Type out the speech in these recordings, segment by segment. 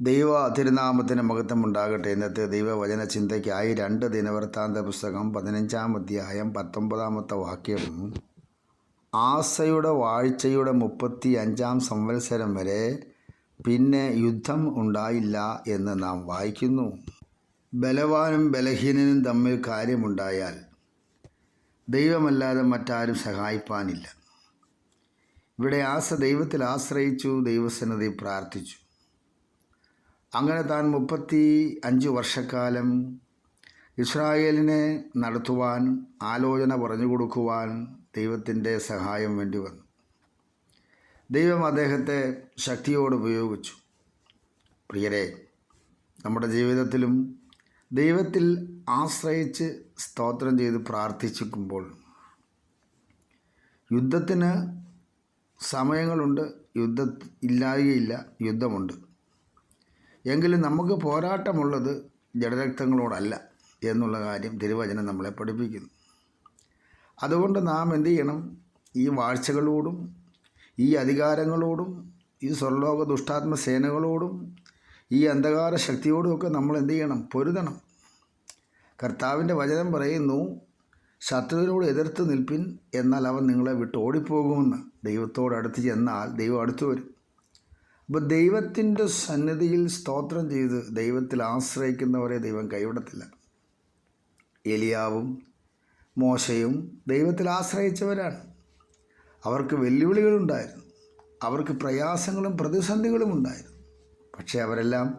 ദൈവ തിരുനാമത്തിന് മഹത്വം ഉണ്ടാകട്ടെ ഇന്നത്തെ ദൈവവചന ചിന്തയ്ക്കായി രണ്ട് ദിനവൃത്താന്ത പുസ്തകം പതിനഞ്ചാം അധ്യായം പത്തൊമ്പതാമത്തെ വാക്യം. ആസയുടെ വാഴ്ചയുടെ മുപ്പത്തി അഞ്ചാം സംവത്സരം വരെ പിന്നെ യുദ്ധം ഉണ്ടായില്ല എന്ന് നാം വായിക്കുന്നു. ബലവാനും ബലഹീനനും തമ്മിൽ കാര്യമുണ്ടായാൽ ദൈവമല്ലാതെ മറ്റാരും സഹായിപ്പാനില്ല. ഇവിടെ ആസ ദൈവത്തിൽ ആശ്രയിച്ചു ദൈവസന്നതി പ്രാർത്ഥിച്ചു. അങ്ങനെ താൻ മുപ്പത്തി അഞ്ച് വർഷക്കാലം ഇസ്രായേലിനെ നടത്തുവാൻ ആലോചന പറഞ്ഞു കൊടുക്കുവാൻ ദൈവത്തിന്റെ സഹായം വേണ്ടി വന്നു. ദൈവം അദ്ദേഹത്തെ ശക്തിയോട് ഉപയോഗിച്ചു. പ്രിയരെ നമ്മുടെ ജീവിതത്തിലും ദൈവത്തിൽ ആശ്രയിച്ച് സ്തോത്രം ചെയ്ത് പ്രാർത്ഥിച്ചിരിക്കുമ്പോൾ യുദ്ധത്തിന് സമയങ്ങളുണ്ട് യുദ്ധ ഇല്ലായകയില്ല യുദ്ധമുണ്ട്. എങ്കിലും നമുക്ക് പോരാട്ടമുള്ളത് ജഡരക്തങ്ങളോടല്ല എന്നുള്ള കാര്യം തിരുവചനം നമ്മളെ പഠിപ്പിക്കുന്നു. അതുകൊണ്ട് നാം എന്തു ചെയ്യണം? ഈ വാഴ്ചകളോടും ഈ അധികാരങ്ങളോടും ഈ സ്വർലോക ദുഷ്ടാത്മ സേനകളോടും ഈ അന്ധകാര ശക്തിയോടുമൊക്കെ നമ്മൾ എന്തു ചെയ്യണം? പൊരുതണം. കർത്താവിന്റെ വചനം പറയുന്നു ശത്രുവിനോട് എതിർത്ത് നിൽപ്പിൻ എന്നാൽ അവൻ നിങ്ങളെ വിട്ട് ഓടിപ്പോകുമെന്ന് ദൈവത്തോട് അടുത്ത് ചെന്നാൽ ദൈവം അടുത്തു വരും. അപ്പോൾ ദൈവത്തിന്റെ സന്നിധിയിൽ സ്തോത്രം ചെയ്ത് ദൈവത്തിൽ ആശ്രയിക്കുന്നവരെ ദൈവം കൈവിടത്തില്ല. എലിയാവും മോശയും ദൈവത്തിൽ ആശ്രയിച്ചവരാണ്. അവർക്ക് വെല്ലുവിളികളുണ്ടായിരുന്നു. അവർക്ക് പ്രയാസങ്ങളും പ്രതിസന്ധികളും ഉണ്ടായിരുന്നു. പക്ഷേ അവരെല്ലാം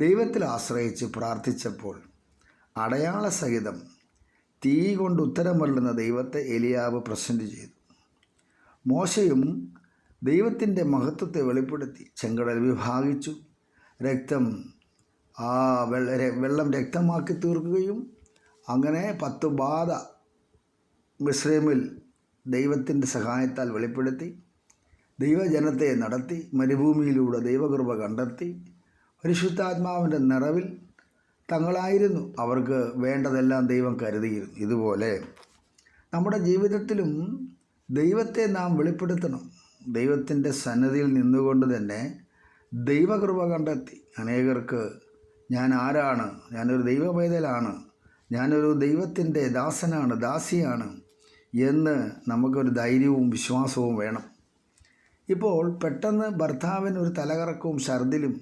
ദൈവത്തിൽ ആശ്രയിച്ച് പ്രാർത്ഥിച്ചപ്പോൾ അടയാള സഹിതം തീ കൊണ്ട് ഉത്തരം വള്ളുന്ന ദൈവത്തെ എലിയാവ് പ്രസന്റ് ചെയ്തു. മോശയും ദൈവത്തിന്റെ മഹത്വത്തെ വെളിപ്പെടുത്തി ചെങ്കടൽ വിഭാഗിച്ചു. രക്തം ആ വെള്ള രക്തമാക്കി തീർക്കുകയും അങ്ങനെ പത്ത് ബാധ മിസ്ലിമിൽ ദൈവത്തിന്റെ സഹായത്താൽ വെളിപ്പെടുത്തി. ദൈവജനത്തെ നടത്തി മരുഭൂമിയിലൂടെ ദൈവകൃപ കണ്ടെത്തി. പരിശുദ്ധാത്മാവിന്റെ നിറവിൽ തങ്ങളായിരുന്നു. അവർക്ക് വേണ്ടതെല്ലാം ദൈവം കരുതിയിരുന്നു. ഇതുപോലെ നമ്മുടെ ജീവിതത്തിലും ദൈവത്തെ നാം വെളിപ്പെടുത്തണം. ദൈവത്തിന്റെ സന്നദ്ധിയിൽ നിന്നുകൊണ്ട് തന്നെ ദൈവകൃപ കണ്ടെത്തി. അനേകർക്ക് ഞാൻ ആരാണ്? ഞാനൊരു ദൈവപൈതലാണ്. ഞാനൊരു ദൈവത്തിന്റെ ദാസനാണ് ദാസിയാണ് എന്ന് നമുക്കൊരു ധൈര്യവും വിശ്വാസവും വേണം. ഇപ്പോൾ പെട്ടെന്ന് ഭർത്താവിന് ഒരു തലകറക്കവും ഛർദിലും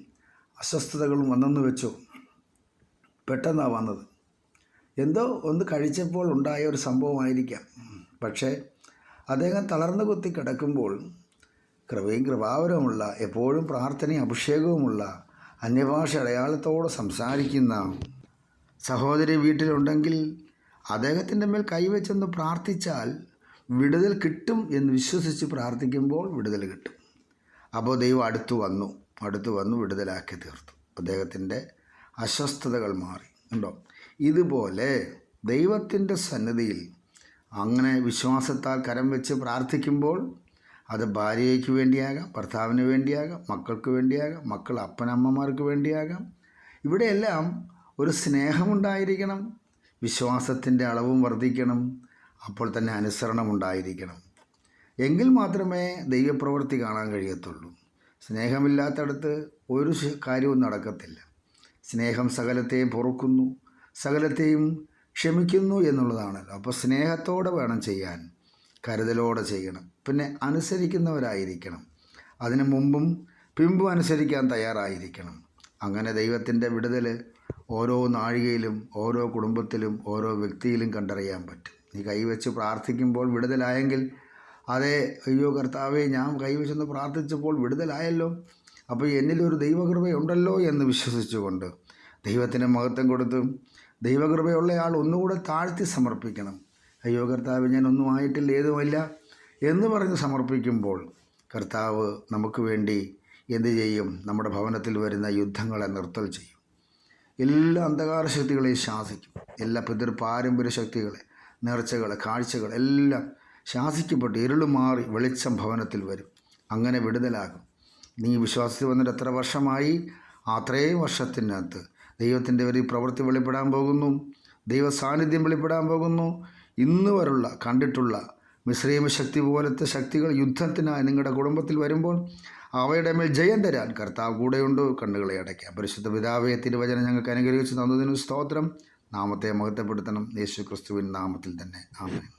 അസ്വസ്ഥതകളും വന്നെന്ന് വെച്ചു. പെട്ടെന്നാണ് വന്നത്. എന്തോ ഒന്ന് കഴിച്ചപ്പോൾ ഉണ്ടായ ഒരു സംഭവമായിരിക്കാം. പക്ഷേ അദ്ദേഹം തളർന്നു കുത്തി കിടക്കുമ്പോൾ കൃപയും കൃപാവരവുമുള്ള എപ്പോഴും പ്രാർത്ഥനയും അഭിഷേകവുമുള്ള അന്യഭാഷ അടയാളത്തോടെ സംസാരിക്കുന്ന സഹോദരി വീട്ടിലുണ്ടെങ്കിൽ അദ്ദേഹത്തിന്റെ മേൽ കൈവച്ചെന്ന് പ്രാർത്ഥിച്ചാൽ വിടുതൽ കിട്ടും എന്ന് വിശ്വസിച്ച് പ്രാർത്ഥിക്കുമ്പോൾ വിടുതൽ കിട്ടും. അപ്പോൾ ദൈവം അടുത്തു വന്നു. അടുത്തു വന്നു വിടുതലാക്കി തീർത്തു. അദ്ദേഹത്തിന്റെ അസ്വസ്ഥതകൾ മാറി. ഉണ്ടോ ഇതുപോലെ ദൈവത്തിന്റെ സന്നിധിയിൽ അങ്ങനെ വിശ്വാസത്താൽ കരം വെച്ച് പ്രാർത്ഥിക്കുമ്പോൾ അത് ഭാര്യയ്ക്ക് വേണ്ടിയാകാം ഭർത്താവിന് വേണ്ടിയാകാം മക്കൾക്ക് വേണ്ടിയാകാം മക്കൾ അപ്പനമ്മമാർക്ക് വേണ്ടിയാകാം. ഇവിടെയെല്ലാം ഒരു സ്നേഹമുണ്ടായിരിക്കണം വിശ്വാസത്തിന്റെ അളവും വർദ്ധിക്കണം അപ്പോൾ തന്നെ അനുസരണം ഉണ്ടായിരിക്കണം എങ്കിൽ മാത്രമേ ദൈവപ്രവൃത്തി കാണാൻ കഴിയത്തുള്ളൂ. സ്നേഹമില്ലാത്തടത്ത് ഒരു കാര്യവും നടക്കത്തില്ല. സ്നേഹം സകലത്തെയും പൊറുക്കുന്നു സകലത്തെയും ക്ഷമിക്കുന്നു എന്നുള്ളതാണല്ലോ. അപ്പോൾ സ്നേഹത്തോടെ വേണം ചെയ്യാൻ. കരുതലോടെ ചെയ്യണം. പിന്നെ അനുസരിക്കുന്നവരായിരിക്കണം. അതിനു മുമ്പും പിമ്പും അനുസരിക്കാൻ തയ്യാറായിരിക്കണം. അങ്ങനെ ദൈവത്തിന്റെ വിടുതൽ ഓരോ നാഴികയിലും ഓരോ കുടുംബത്തിലും ഓരോ വ്യക്തിയിലും കണ്ടറിയാൻ പറ്റും. നീ കൈവച്ച് പ്രാർത്ഥിക്കുമ്പോൾ വിടുതലായെങ്കിൽ അതേ അയ്യോ കർത്താവെ ഞാൻ കൈവച്ചെന്ന് പ്രാർത്ഥിച്ചപ്പോൾ വിടുതലായല്ലോ. അപ്പോൾ എന്നിലൊരു ദൈവകൃപയുണ്ടല്ലോ എന്ന് വിശ്വസിച്ചുകൊണ്ട് ദൈവത്തിന് മഹത്വം കൊടുത്തും ദൈവകൃപയുള്ള ആൾ ഒന്നുകൂടെ താഴ്ത്തി സമർപ്പിക്കണം. അയ്യോ കർത്താവ് ഞാൻ ഒന്നും ആയിട്ടില്ല ഏതുമില്ല എന്ന് പറഞ്ഞ് സമർപ്പിക്കുമ്പോൾ കർത്താവ് നമുക്ക് വേണ്ടി എന്ത് ചെയ്യും? നമ്മുടെ ഭവനത്തിൽ വരുന്ന യുദ്ധങ്ങളെ നിർത്തൽ ചെയ്യും. എല്ലാ അന്ധകാര ശക്തികളെയും ശാസിക്കും. എല്ലാ പിതൃ പാരമ്പര്യ ശക്തികളെ നേർച്ചകളെ കാഴ്ചകൾ എല്ലാം ശാസിക്കപ്പെട്ട് ഇരുൾ മാറി വെളിച്ചം ഭവനത്തിൽ വരും. അങ്ങനെ വിടുതലാകും. നീ വിശ്വാസത്തിൽ വന്നിട്ട് എത്ര വർഷമായി? അത്രയും വർഷത്തിനകത്ത് ദൈവത്തിന്റെ ഒരു പ്രവൃത്തി വെളിപ്പെടാൻ പോകുന്നു. ദൈവ സാന്നിധ്യം വെളിപ്പെടാൻ പോകുന്നു. ഇന്ന് വരെയുള്ള കണ്ടിട്ടുള്ള മിശ്രീമ ശക്തി പോലത്തെ ശക്തികൾ യുദ്ധത്തിനായി നിങ്ങളുടെ കുടുംബത്തിൽ വരുമ്പോൾ അവയുടെ മേൽ ജയം തരാൻ കർത്താവ് കൂടെയുണ്ട്. കണ്ണുകളെ അടയ്ക്കാം. പരിശുദ്ധ പിതാവേ തിരുവചനം ഞങ്ങൾക്ക് അനുഗ്രഹിച്ച് തന്നതിന് സ്തോത്രം. നാമത്തെ മഹത്വപ്പെടുത്തണം. യേശു ക്രിസ്തുവിൻ നാമത്തിൽ തന്നെ. ആമേൻ.